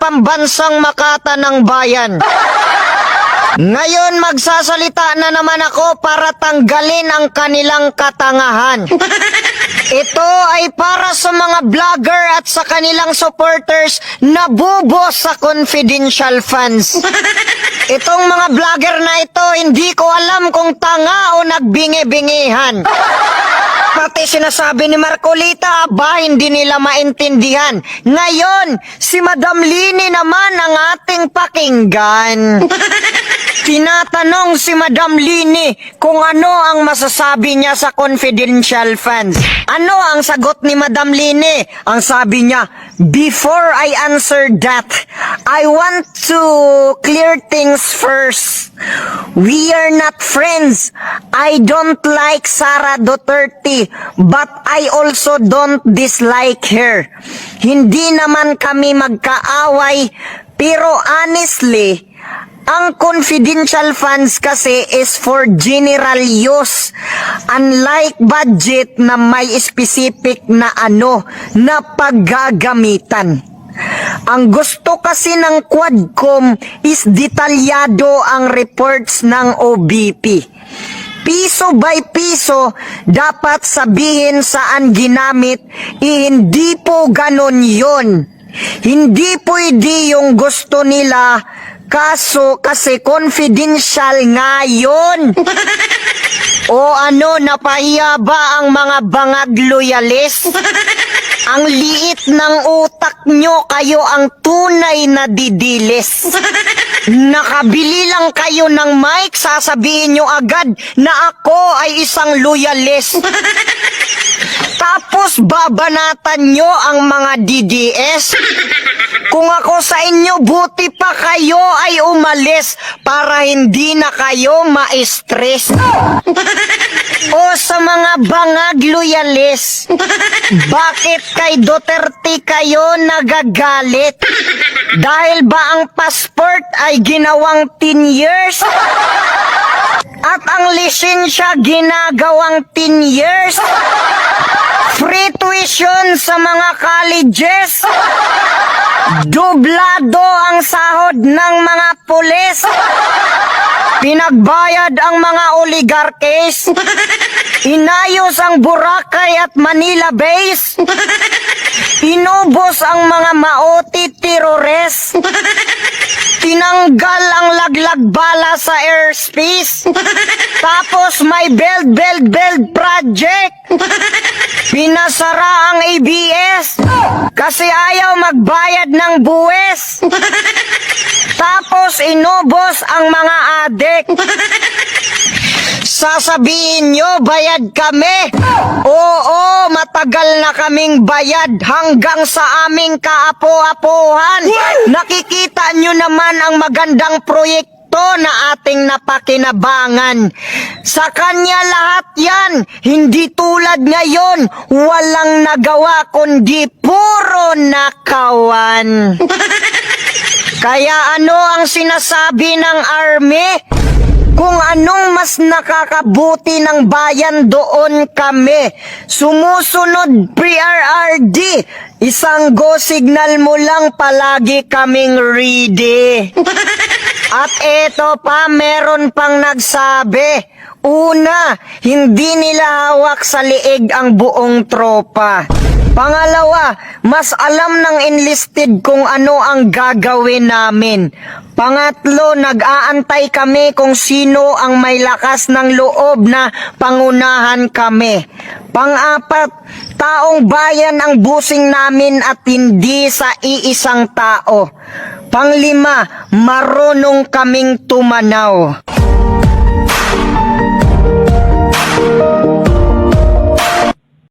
pambansang Makata ng Bayan. Ngayon magsasalita na naman ako para tanggalin ang kanilang katangahan. Ito ay para sa mga vlogger at sa kanilang supporters na bubo sa confidential fans. Itong mga vlogger na ito, hindi ko alam kung tanga o nagbingi-bingihan. Pati sinasabi ni Marcolita, ba hindi nila maintindihan. Ngayon, si Madam Lini naman ang ating pakinggan. Tinatanong si Madam Lini kung ano ang masasabi niya sa confidential fans. Ano ang sagot ni Madam Lini? Ang sabi niya, Before I answer that, I want to clear things first. We are not friends. I don't like Sara Duterte, but I also don't dislike her. Hindi naman kami magkaaway, pero honestly, ang confidential funds kasi is for general use. Unlike budget na may specific na ano na paggagamitan. Ang gusto kasi ng Quadcom is detalyado ang reports ng OBP. Piso by piso, dapat sabihin saan ginamit, eh, hindi po ganon yon. Hindi pwede yung gusto nila, kaso kasi confidential nga yun. o ano, napahiya ba ang mga bangag loyalist? Ang liit ng utak nyo, kayo ang tunay na didilis. Nakabili lang kayo ng mic, sasabihin nyo agad na ako ay isang loyalist. Tapos babanatan nyo ang mga DDS. Kung ako sa inyo, buti pa kayo ay umalis para hindi na kayo ma-stress. O sa mga bangag loyalis, bakit kay Duterte kayo nagagalit? Dahil ba ang passport ay ginawang 10 years? At ang lisensya ginagawang 10 years? Free tuition sa mga colleges? Dublado ang sahod ng mga pulis? Pinagbayad ang mga oligarkes? Inayos ang Boracay at Manila base? Inubos ang mga maoti terores? Tinanggal ang laglag bala sa airspace? Tapos may build, build, build project? Pinasara ang ABS? Kasi ayaw magbayad ng buwes? Tapos inubos ang mga adik? Sasabihin nyo, bayad kami. Oo, matagal na kaming bayad hanggang sa aming kaapo-apuhan. Nakikita nyo naman ang magandang proyekto na ating napakinabangan. Sa kanya lahat yan, hindi tulad ngayon, walang nagawa kundi puro nakawan. Kaya ano ang sinasabi ng army? Kung anong mas nakakabuti ng bayan doon kami. Sumusunod PRRD. Isang go signal mo lang palagi kaming ready. At eto pa, meron pang nagsabi. Una, hindi nila hawak sa liig ang buong tropa. Pangalawa, mas alam ng enlisted kung ano ang gagawin namin. Pangatlo, nag-aantay kami kung sino ang may lakas ng loob na pangunahan kami. Pang-apat, taong bayan ang busing namin at hindi sa iisang tao. Panglima, marunong kaming tumanaw.